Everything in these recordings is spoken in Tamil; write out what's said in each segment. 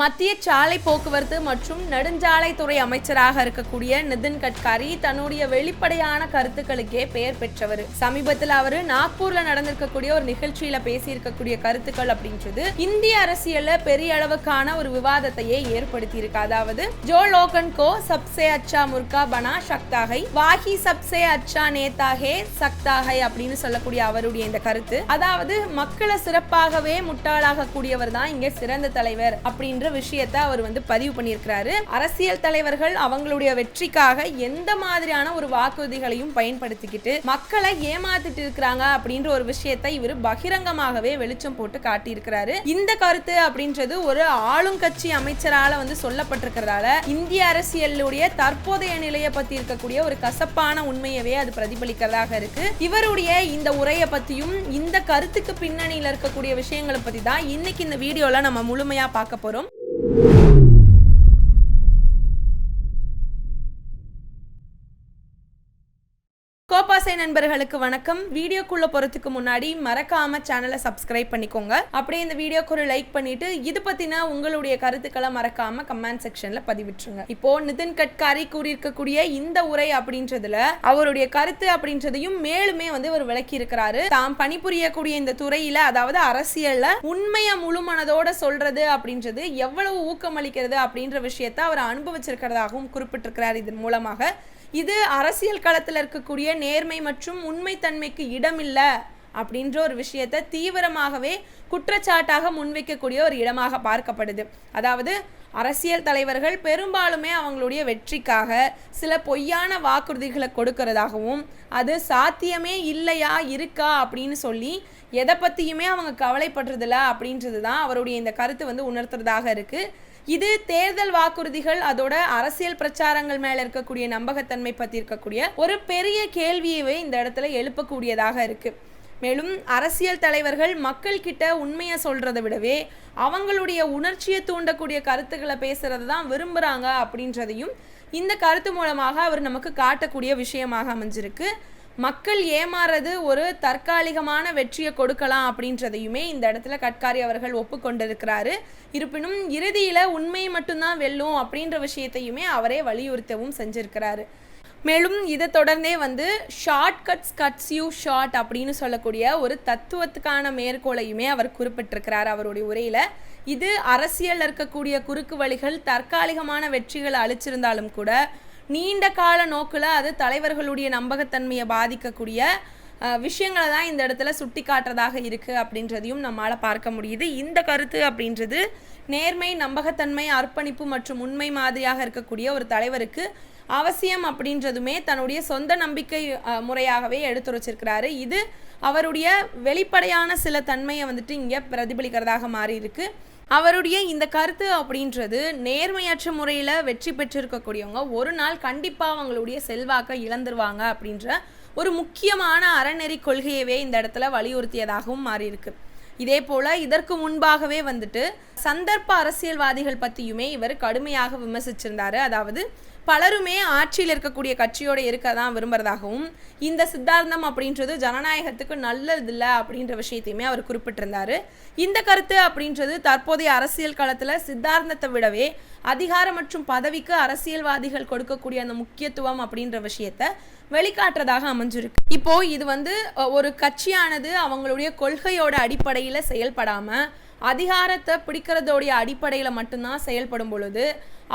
மத்திய சாலை போக்குவரத்து மற்றும் நெடுஞ்சாலைத்துறை அமைச்சராக இருக்கக்கூடிய நிதின் கட்காரி தன்னுடைய வெளிப்படையான கருத்துக்களுக்கே பெயர் பெற்றவர். சமீபத்தில் அவர் நாக்பூர்ல நடந்திருக்கக்கூடிய ஒரு நிகழ்ச்சியில பேசியிருக்கக்கூடிய கருத்துக்கள் அப்படின்றது இந்திய அரசியல்ல பெரிய அளவுக்கான ஒரு விவாதத்தையே ஏற்படுத்தி இருக்கு அதாவது ஜோ லோகன் கோ சப்சே அச்சா முர்கா பனா சக்தாகை வாஹி சப்சே அச்சா நேதாகே சக்தாகை அப்படின்னு சொல்லக்கூடிய அவருடைய இந்த கருத்து. அதாவது மக்களை சிறப்பாகவே முட்டாளாக கூடியவர் தான் இங்க சிறந்த தலைவர் அப்படின்ற விஷயத்தை அவர் வந்து பதிவு பண்ணியிருக்கிறாரு. அரசியல் தலைவர்கள் அவங்களுடைய வெற்றிக்காக எந்த மாதிரியான ஒரு வாக்குறுதிகளையும் பயன்படுத்திக்கிட்டு மக்களை ஏமாத்திட்டு இருக்கிறாங்க அப்படின்ற ஒரு விஷயத்தை இவர் பகிரங்கமாகவே வெளிச்சம் போட்டு காட்டியிருக்கிறாரு. இந்த கருத்து அப்படின்றது ஒரு ஆளும் கட்சி அமைச்சரால வந்து சொல்லப்பட்டிருக்கிறதால இந்திய அரசியலுடைய தற்போதைய நிலையை பத்தி இருக்கக்கூடிய ஒரு கசப்பான உண்மையவே அது பிரதிபலிக்கிறதாக இருக்கு. இவருடைய இந்த உரையை பத்தியும் இந்த கருத்துக்கு பின்னணியில இருக்கக்கூடிய விஷயங்களை பத்தி தான் இன்னைக்கு இந்த வீடியோல நம்ம முழுமையா பார்க்க போறோம். you. கோபாசை நண்பர்களுக்கு வணக்கம். வீடியோக்குள்ள போறதுக்கு முன்னாடி மறக்காம சேனலை சப்ஸ்கிரைப் பண்ணிக்கோங்க. அப்படியே இந்த வீடியோக்கு ஒரு லைக் பண்ணிட்டு இது பத்தின உங்களுடைய கருத்துக்களை மறக்காம கமெண்ட் செக்ஷன்ல பதிவிட்டுருங்க. இப்போ நிதின் கட்காரி கூறியிருக்கக்கூடிய இந்த உரை அப்படின்றதுல அவருடைய கருத்து அப்படின்றதையும் மேலுமே வந்து அவர் விளக்கி இருக்கிறாரு தாம் பணிபுரியக்கூடிய இந்த துறையில அதாவது அரசியல்ல உண்மையை முழுமனதோட சொல்றது அப்படின்றது எவ்வளவு ஊக்கமளிக்கிறது அப்படின்ற விஷயத்தை அவர் அனுபவிச்சிருக்கிறதாகவும் குறிப்பிட்டிருக்கிறார். இதன் மூலமாக இது அரசியல் களத்தில் இருக்கக்கூடிய நேர்மை மற்றும் உண்மைத்தன்மைக்கு இடமில்லை அப்படின்ற ஒரு விஷயத்தை தீவிரமாகவே குற்றச்சாட்டாக முன்வைக்கக்கூடிய ஒரு இடமாக பார்க்கப்படுது. அதாவது அரசியல் தலைவர்கள் பெரும்பாலுமே அவங்களுடைய வெற்றிக்காக சில பொய்யான வாக்குறுதிகளை கொடுக்கறதாகவும் அது சாத்தியமே இல்லையா இருக்கா அப்படின்னு சொல்லி எதை பற்றியுமே அவங்க கவலைப்படுறதில்ல அப்படின்றது தான் அவருடைய இந்த கருத்து வந்து உணர்த்துறதாக இருக்குது இது தேர்தல் வாக்குறுதிகள் அதோட அரசியல் பிரச்சாரங்கள் மேல இருக்கக்கூடிய நம்பகத்தன்மை பத்தி இருக்கக்கூடிய ஒரு பெரிய கேள்வியவே இந்த இடத்துல எழுப்பக்கூடியதாக இருக்கு. மேலும் அரசியல் தலைவர்கள் மக்கள் கிட்ட உண்மையை சொல்றதை விடவே அவங்களுடைய உணர்ச்சியை தூண்டக்கூடிய கருத்துக்களை பேசுறது தான் விரும்புறாங்க அப்படின்றதையும் இந்த கருத்து மூலமாக அவர் நமக்கு காட்டக்கூடிய விஷயமாக அமைஞ்சிருக்கு. மக்கள் ஏமாறது ஒரு தற்காலிகமான வெற்றியை கொடுக்கலாம் அப்படின்றதையுமே இந்த இடத்துல கட்காரி அவர்கள் ஒப்புக்கொண்டிருக்கிறாரு. இருப்பினும் இறுதியில் உண்மை மட்டும்தான் வெல்லும் அப்படின்ற விஷயத்தையுமே அவரே வலியுறுத்தவும் செஞ்சிருக்கிறாரு. மேலும் இதை தொடர்ந்தே வந்து short cuts cuts you short அப்படின்னு சொல்லக்கூடிய ஒரு தத்துவத்துக்கான மேற்கோளையுமே அவர் குறிப்பிட்டிருக்கிறார் அவருடைய உரையில். இது அரசியல் இருக்கக்கூடிய குறுக்கு வழிகள் தற்காலிகமான வெற்றிகளை அழிச்சிருந்தாலும் கூட நீண்ட கால நோக்கில் அது தலைவர்களுடைய நம்பகத்தன்மையை பாதிக்கக்கூடிய விஷயங்களை தான் இந்த இடத்துல சுட்டி காட்டுறதாக இருக்குது அப்படின்றதையும் நம்மளால் பார்க்க முடியுது. இந்த கருத்து அப்படின்றது நேர்மை நம்பகத்தன்மை அர்ப்பணிப்பு மற்றும் உண்மை மாதிரியாக இருக்கக்கூடிய ஒரு தலைவருக்கு அவசியம் அப்படின்றதுமே தன்னுடைய சொந்த நம்பிக்கை முறையாகவே எடுத்துரைச்சிருக்கிறாரு. இது அவருடைய வெளிப்படையான சில தன்மையை வந்துட்டு இங்கே பிரதிபலிக்கிறதாக மாறி இருக்குது அவருடைய இந்த கருத்து அப்படின்றது நேர்மையற்ற முறையில் வெற்றி பெற்றிருக்கக்கூடியவங்க ஒரு நாள் கண்டிப்பாக அவங்களுடைய செல்வாக்கை இழந்துருவாங்க அப்படின்ற ஒரு முக்கியமான அறநெறி கொள்கையவே இந்த இடத்துல வலியுறுத்தியதாகவும் மாறியிருக்கு. இதே போல் இதற்கு முன்பாகவே வந்துட்டு சந்தர்ப்ப அரசியல்வாதிகள் பற்றியுமே இவர் கடுமையாக விமர்சிச்சிருந்தாரு. அதாவது பலருமே ஆட்சியில் இருக்கக்கூடிய கட்சியோடு இருக்க தான் விரும்புறதாகவும் இந்த சித்தாந்தம் அப்படின்றது ஜனநாயகத்துக்கு நல்லதில்லை அப்படின்ற விஷயத்தையுமே அவர் குறிப்பிட்டிருந்தார். இந்த கருத்து அப்படின்றது தற்போதைய அரசியல் களத்தில் சித்தாந்தத்தை விடவே அதிகாரம் மற்றும் பதவிக்கு அரசியல்வாதிகள் கொடுக்கக்கூடிய அந்த முக்கியத்துவம் அப்படின்ற விஷயத்த வெளிக்காட்டுறதாக அமைஞ்சிருக்கு. இப்போ இது வந்து ஒரு கட்சியானது அவங்களுடைய கொள்கையோட அடிப்படையில் செயல்படாமல் அதிகாரத்தை பிடிக்கிறதோடைய அடிப்படையில் மட்டும்தான் செயல்படும் பொழுது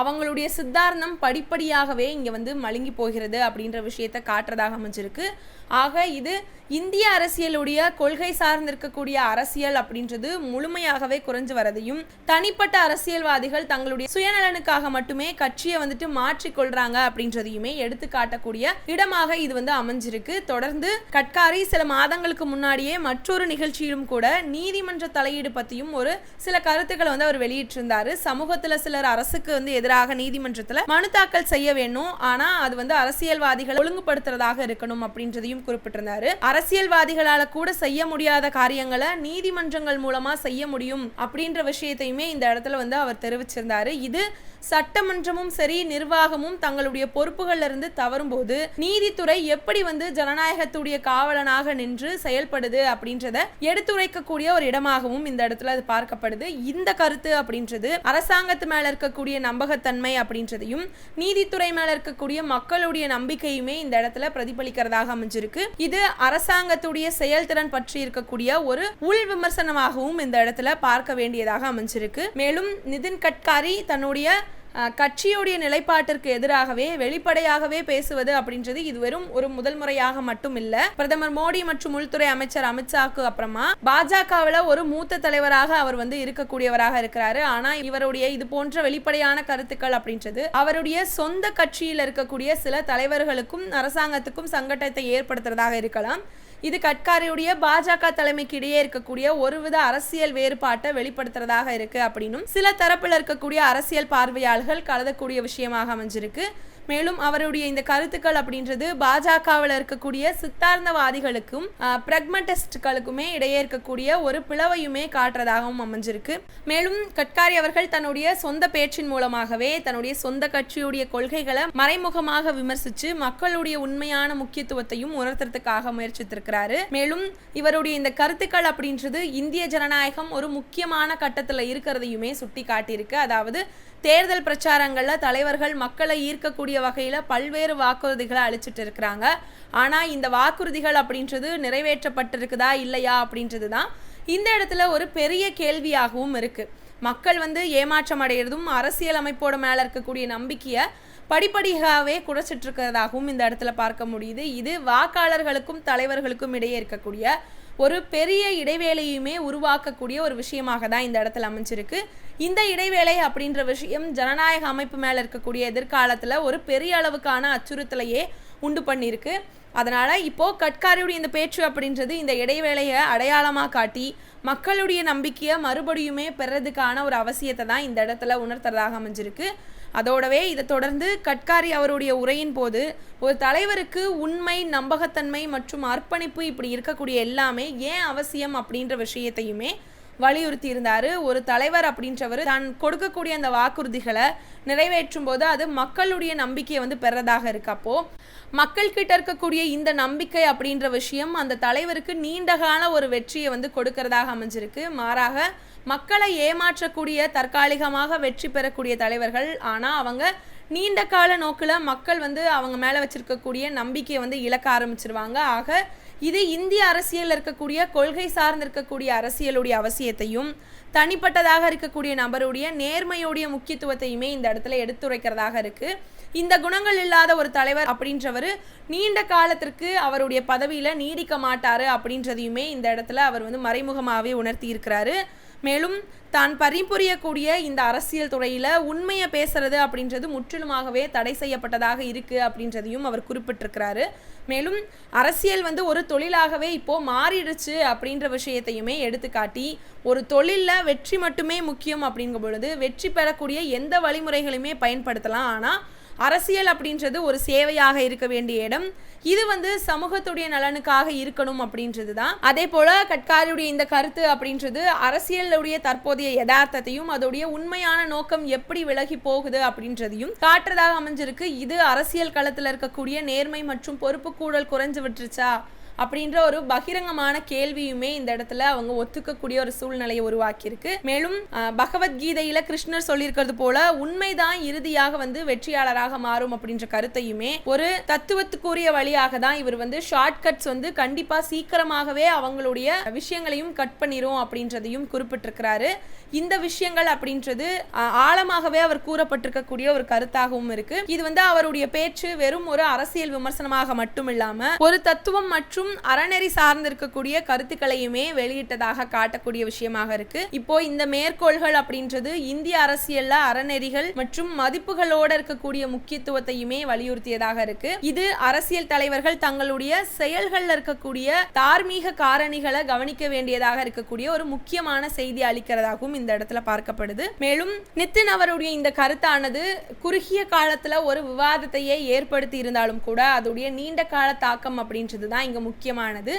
அவங்களுடைய சித்தாந்தம் படிப்படியாகவே இங்கே வந்து மழுங்கி போகிறது அப்படின்ற விஷயத்த காட்டுறதாக அமைஞ்சிருக்கு. ஆக இது இந்திய அரசியலுடைய கொள்கை சார்ந்திருக்கக்கூடிய அரசியல் அப்படின்றது முழுமையாகவே குறைஞ்சு வரதையும் தனிப்பட்ட அரசியல்வாதிகள் தங்களுடைய சுயநலனுக்காக மட்டுமே கட்சியை வந்துட்டு மாற்றிக்கொள்றாங்க அப்படின்றதையுமே எடுத்து காட்டக்கூடிய இடமாக இது வந்து அமைஞ்சிருக்கு. தொடர்ந்து கட்காரி சில மாதங்களுக்கு முன்னாடியே மற்றொரு நிகழ்ச்சியிலும் கூட நீதிமன்ற தலையீடு பற்றியும் ஒரு சில கருத்துக்களை வந்து அவர் வெளியிட்டிருந்தாரு. சமூகத்தில் சிலர் அரசுக்கு வந்து எதிராக நீதிமன்றத்தில் மனு தாக்கல் செய்ய வேணும். ஆனா அது வந்து அரசியல்வாதிகள் ஒழுங்குபடுத்துறதாக இருக்கணும் அப்படின்றதையும் குறிப்பிட்டிருந்தாரு. அரசியல்வாதிகளால கூட செய்ய முடியாத காரியங்களை நீதிமன்றங்கள் மூலமா செய்ய முடியும் அப்படின்ற விஷயத்தையுமே இந்த இடத்துல வந்து அவர் தெரிவிச்சிருந்தாரு. இது சட்டமன்றமும் சரி நிர்வாகமும் தங்களுடைய பொறுப்புகள்ல இருந்து தவறும்போது நீதித்துறை எப்படி வந்து ஜனநாயகத்துடைய காவலனாக நின்று செயல்படுது அப்படின்றத எடுத்துரைக்கக்கூடிய ஒரு இடமாகவும் இந்த இடத்துல அது பார்க்கப்படுது. இந்த கருத்து அப்படின்றது அரசாங்கத்து மேல இருக்கக்கூடிய நம்பக நம்பகத்தன்மை அப்படின்றதையும் நீதித்துறை மேல இருக்கக்கூடிய மக்களுடைய நம்பிக்கையுமே இந்த இடத்துல பிரதிபலிக்கிறதாக அமைஞ்சிருக்கு. இது அரசாங்கத்துடைய செயல்திறன் பற்றி இருக்கக்கூடிய ஒரு உள் விமர்சனமாகவும் இந்த இடத்துல பார்க்க வேண்டியதாக அமைஞ்சிருக்கு. மேலும் நிதின் கட்காரி தன்னுடைய கட்சியுடைய நிலைப்பாட்டிற்கு எதிராகவே வெளிப்படையாகவே பேசுவது அப்படின்றது இது வெறும் ஒரு முதல் முறையாக மட்டும் இல்ல. பிரதமர் மோடி மற்றும் உள்துறை அமைச்சர் அமித்ஷாக்கு அப்புறமா பாஜகவில் ஒரு மூத்த தலைவராக அவர் வந்து இருக்கக்கூடியவராக இருக்கிறாரு. ஆனா இவருடைய இது போன்ற வெளிப்படையான கருத்துக்கள் அப்படின்றது அவருடைய சொந்த கட்சியில் இருக்கக்கூடிய சில தலைவர்களுக்கும் அரசாங்கத்துக்கும் சங்கடத்தை ஏற்படுத்துறதாக இருக்கலாம். இது கட்காரியுடைய பாஜக தலைமைக்கு இடையே இருக்கக்கூடிய ஒருவித அரசியல் வேறுபாட்டை வெளிப்படுத்துறதாக இருக்கு அப்படின்னும் சில தரப்பில் இருக்கக்கூடிய அரசியல் பார்வையாளர்கள் கலதக்கூடிய விஷயமாக அமைஞ்சிருக்கு. மேலும் அவருடைய இந்த கருத்துக்கள் அப்படின்றது பாஜகவில் இருக்கக்கூடிய சித்தார்ந்தவாதிகளுக்கும் பிரக்மட்டிஸ்டுகளுக்குமே இடையே இருக்கக்கூடிய ஒரு பிளவையுமே காட்டுறதாகவும் அமைஞ்சிருக்கு. மேலும் கட்காரி அவர்கள் தன்னுடைய சொந்த பேச்சின் மூலமாகவே தன்னுடைய சொந்த கட்சியுடைய கொள்கைகளை மறைமுகமாக விமர்சித்து மக்களுடைய உண்மையான முக்கியத்துவத்தையும் உணர்த்துறதுக்காக முயற்சித்திருக்கிறாரு. மேலும் இவருடைய இந்த கருத்துக்கள் அப்படின்றது இந்திய ஜனநாயகம் ஒரு முக்கியமான கட்டத்தில் இருக்கிறதையுமே சுட்டி காட்டியிருக்கு அதாவது தேர்தல் பிரச்சாரங்களில் தலைவர்கள் மக்களை ஈர்க்கக்கூடிய வகையில் பல்வேறு வாக்குறுதிகளை அளிச்சிட்டு இருக்கிறாங்க. ஆனால் இந்த வாக்குறுதிகள் அப்படின்றது நிறைவேற்றப்பட்டிருக்குதா இல்லையா அப்படின்றது தான் இந்த இடத்துல ஒரு பெரிய கேள்வியாகவும் இருக்குது மக்கள் வந்து ஏமாற்றம் அடைகிறதும் அரசியல் அமைப்போட மேலே இருக்கக்கூடிய நம்பிக்கையை படிப்படியாகவே குறைச்சிட்டு இருக்கிறதாகவும் இந்த இடத்துல பார்க்க முடியுது. இது வாக்காளர்களுக்கும் தலைவர்களுக்கும் இடையே இருக்கக்கூடிய ஒரு பெரிய இடைவேளையுமே உருவாக்கக்கூடிய ஒரு விஷயமாக தான் இந்த இடத்துல அமைஞ்சிருக்கு. இந்த இடைவேளை அப்படின்ற விஷயம் ஜனநாயக அமைப்பு மேலே இருக்கக்கூடிய எதிர்காலத்தில் ஒரு பெரிய அளவுக்கான அச்சுறுத்தலையே உண்டு பண்ணியிருக்கு. அதனால் இப்போது கட்காரியுடைய இந்த பேச்சு அப்படின்றது இந்த இடைவேளையை அடையாளமாக காட்டி மக்களுடைய நம்பிக்கையை மறுபடியுமே பெறதுக்கான ஒரு அவசியத்தை தான் இந்த இடத்துல உணர்த்துறதாக அமைஞ்சிருக்கு. அதோடவே இதை தொடர்ந்து கட்காரி அவருடைய உரையின் போது ஒரு தலைவருக்கு உண்மை நம்பகத்தன்மை மற்றும் அர்ப்பணிப்பு இப்படி இருக்கக்கூடிய எல்லாமே ஏன் அவசியம் அப்படின்ற விஷயத்தையுமே வலியுறுத்தி இருந்தார் ஒரு தலைவர் அப்படின்றவர் தான் கொடுக்கக்கூடிய அந்த வாக்குறுதிகளை நிறைவேற்றும் போது அது மக்களுடைய நம்பிக்கையை வந்து பெறதாக இருக்கப்போ மக்கள் கிட்ட இருக்கக்கூடிய இந்த நம்பிக்கை அப்படின்ற விஷயம் அந்த தலைவருக்கு நீண்டகால ஒரு வெற்றியை வந்து கொடுக்கறதாக அமைஞ்சிருக்கு. மாறாக மக்களை ஏமாற்றக்கூடிய தற்காலிகமாக வெற்றி பெறக்கூடிய தலைவர்கள். ஆனால் அவங்க நீண்ட கால நோக்கில் மக்கள் வந்து அவங்க மேலே வச்சிருக்கக்கூடிய நம்பிக்கையை வந்து இழக்க ஆரம்பிச்சிருவாங்க. ஆக இது இந்திய அரசியலில் இருக்கக்கூடிய கொள்கை சார்ந்து இருக்கக்கூடிய அரசியலுடைய அவசியத்தையும் தனிப்பட்டதாக இருக்கக்கூடிய நபருடைய நேர்மையுடைய முக்கியத்துவத்தையுமே இந்த இடத்துல எடுத்துரைக்கிறதாக இருக்கு. இந்த குணங்கள் இல்லாத ஒரு தலைவர் அப்படின்றவர் நீண்ட காலத்திற்கு அவருடைய பதவியில் நீடிக்க மாட்டாரு அப்படின்றதையுமே இந்த இடத்துல அவர் வந்து மறைமுகமாகவே உணர்த்தி இருக்கிறாரு மேலும் தான் பரிபுரியக்கூடிய இந்த அரசியல் துறையில் உண்மையை பேசுறது அப்படின்றது முற்றிலுமாகவே தடை செய்யப்பட்டதாக இருக்குது அப்படின்றதையும் அவர் குறிப்பிட்டிருக்கிறாரு. மேலும் அரசியல் வந்து ஒரு தொழிலாகவே இப்போது மாறிடுச்சு அப்படின்ற விஷயத்தையுமே எடுத்துக்காட்டி ஒரு தொழிலில் வெற்றி மட்டுமே முக்கியம் அப்படிங்கும் பொழுது வெற்றி பெறக்கூடிய எந்த வழிமுறைகளையுமே பயன்படுத்தலாம். ஆனால் அரசியல் அப்படின்றது ஒரு சேவையாக இருக்க வேண்டிய இடம். இது வந்து சமூகத்துடைய நலனுக்காக இருக்கணும் அப்படின்றது தான் அதே போல கட்காரியுடைய இந்த கருத்து அப்படின்றது அரசியலுடைய தற்போதைய யதார்த்தத்தையும் அதோடைய உண்மையான நோக்கம் எப்படி விலகி போகுது அப்படின்றதையும் காட்டுறதாக அமைஞ்சிருக்கு. இது அரசியல் களத்தில் இருக்கக்கூடிய நேர்மை மற்றும் பொறுப்பு கூடல் குறைஞ்சு விட்டுருச்சா? அப்படின்ற ஒரு பகிரங்கமான கேள்வியுமே இந்த இடத்துல அவங்க ஒத்துக்கக்கூடிய ஒரு சூழ்நிலையை உருவாக்கியிருக்கு. மேலும் பகவத்கீதையில கிருஷ்ணர் சொல்லியிருக்கிறது போல உண்மைதான் இறுதியாக வந்து வெற்றியாளராக மாறும் அப்படின்ற கருத்தையுமே ஒரு தத்துவத்துக்குரிய வழியாக தான் இவர் வந்து ஷார்ட்கட்ஸ் வந்து கண்டிப்பா சீக்கிரமாகவே அவங்களுடைய விஷயங்களையும் கட் பண்ணிரும் அப்படின்றதையும் குறிப்பிட்டிருக்கிறாரு. இந்த விஷயங்கள் அப்படின்றது ஆழமாகவே அவர் கூறப்பட்டிருக்கக்கூடிய ஒரு கருத்தாகவும் இருக்கு. இது வந்து அவருடைய பேச்சு வெறும் ஒரு அரசியல் விமர்சனமாக மட்டும் இல்லாம ஒரு தத்துவம் மற்றும் அறநெறி சார்ந்திருக்கக்கூடிய கருத்துக்களையுமே வெளியிட்டதாக காட்டக்கூடிய விஷயமாக இருக்கு. இப்போ இந்த மேற்கோள்கள் அப்படின்றது இந்திய அரசியல்ல அறநெறிகள் மற்றும் மதிப்புகளோட இருக்கக்கூடிய முக்கியத்துவத்தையுமே வலியுறுத்தியதாக இருக்கு. இது அரசியல் தலைவர்கள் தங்களுடைய செயல்கள்ல இருக்கக்கூடிய தார்மீக காரணிகளை கவனிக்க வேண்டியதாக இருக்கக்கூடிய ஒரு முக்கியமான செய்தி அளிக்கிறதாகவும் இந்த இடத்துல பார்க்கப்படுது. மேலும் நித்தின் அவருடைய இந்த கருத்தானது குறுகிய காலத்துல ஒரு விவாதத்தையே ஏற்படுத்தி இருந்தாலும் கூட அதோடைய நீண்ட கால தாக்கம் அப்படின்றது தான் இங்க முக்கியமானது.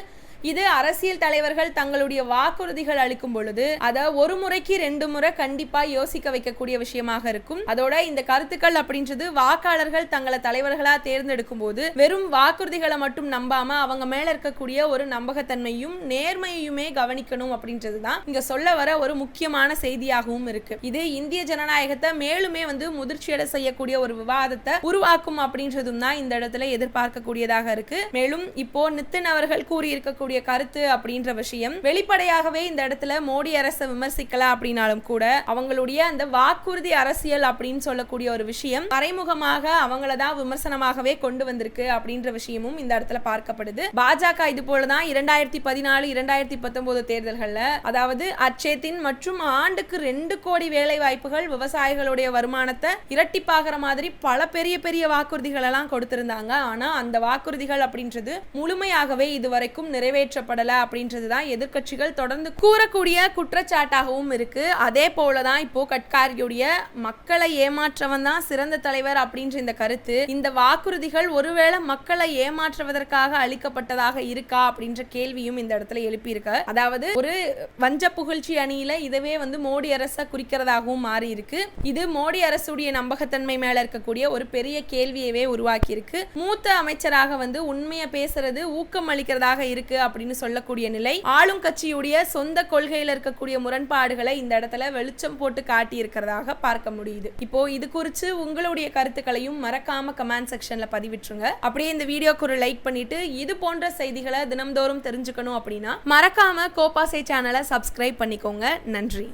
இது அரசியல் தலைவர்கள் தங்களுடைய வாக்குறுதிகள் அளிக்கும் பொழுது அதை ஒரு முறைக்கு ரெண்டு முறை கண்டிப்பா யோசிக்க வைக்கக்கூடிய விஷயமாக இருக்கும். அதோட இந்த கருத்துக்கள் அப்படின்றது வாக்காளர்கள் தங்களை தலைவர்களா தேர்ந்தெடுக்கும் போது வெறும் வாக்குறுதிகளை மட்டும் நம்பாம அவங்க மேல இருக்கக்கூடிய ஒரு நம்பகத்தன்மையும் நேர்மையுமே கவனிக்கணும் அப்படின்றது தான் இங்க சொல்ல வர ஒரு முக்கியமான செய்தியாகவும் இருக்கு. இது இந்திய ஜனநாயகத்தை மேலுமே வந்து முதிர்ச்சியடை செய்யக்கூடிய ஒரு விவாதத்தை உருவாக்கும் அப்படின்றதும் தான் இந்த இடத்துல எதிர்பார்க்கக்கூடியதாக இருக்கு. மேலும் இப்போ நித்தின் அவர்கள் கூறியிருக்கக்கூடிய கருத்து அப்படின்ற விஷயம். வெளிப்படையாகவே இந்த இடத்துல மோடி அரசை விமர்சிக்கலாம் அப்படின்னாலும் கூட அவங்களுடைய அந்த வாக்குறுதி அரசியல் அப்படின்னு சொல்லக்கூடிய ஒரு விஷயம் மறைமுகமாக அவங்கள தான் விமர்சனமாகவே கொண்டு வந்திருக்கு அப்படின்ற விஷயமும் இந்த இடத்துல பார்க்கப்படுது. பாஜக இது போலதான் இரண்டாயிரத்தி பதினாலு இரண்டாயிரத்தி பத்தொன்பது தேர்தல்கள்ல அதாவது அச்சேத்தின் மற்றும் ஆண்டுக்கு ரெண்டு கோடி வேலை வாய்ப்புகள் விவசாயிகளுடைய வருமானத்தை இரட்டிப்பாகிற மாதிரி பல பெரிய பெரிய வாக்குறுதிகள் எல்லாம் கொடுத்திருந்தாங்க. ஆனா அந்த வாக்குறுதிகள் அப்படின்றது முழுமையாகவே இதுவரைக்கும் நிறைவேற்றப்படலை அப்படின்றது தான் எதிர்க்கட்சிகள் தொடர்ந்து கூறக்கூடிய குற்றச்சாட்டாகவும் இருக்கு. அதே போலதான் இப்போ கட்காரியுடைய மக்களை ஏமாற்றவன் தான் சிறந்த தலைவர் அப்படின்ற இந்த கருத்து. இந்த வாக்குறுதிகள் ஒருவேளை மக்களை ஏமாற்றுவதற்காக அளிக்கப்பட்டதாக இருக்கா அப்படின்ற கேள்வியும் இந்த இடத்துல எழுப்பியிருக்க. அதாவது ஒரு வஞ்ச புகழ்ச்சி அணியில இதுவே வந்து மோடி அரசை குறிக்கிறதாகவும் மாறி இருக்கு. இது மோடி அரசுடைய நம்பகத்தன்மை மேல இருக்கக்கூடிய ஒரு பெரிய கேள்வியவே உருவாக்கி இருக்கு மூத்த அமைச்சராக வந்து உண்மையை பேசுறது ஊக்கம் அளிக்கிறதாக இருக்கு அப்படின்னு சொல்லக்கூடிய நிலை. ஆளும் கட்சியுடைய சொந்த கொள்கையில் இருக்கக்கூடிய முரண்பாடுகளை இந்த இடத்துல வெளிச்சம் போட்டு காட்டி இருக்கிறதாக பார்க்க முடியுது. இப்போ இது குறித்து உங்களுடைய கருத்துக்களையும் மறக்காம கமெண்ட் செக்ஷன்ல பதிவிட்டுருங்க. அப்படியே இந்த வீடியோக்கு ஒரு லைக் பண்ணிட்டு இது போன்ற செய்திகளை தினம்தோறும் தெரிஞ்சுக்கணும் அப்படின்னா மறக்காம கோபாசை சேனலை சப்ஸ்கிரைப் பண்ணிக்கோங்க. நன்றி.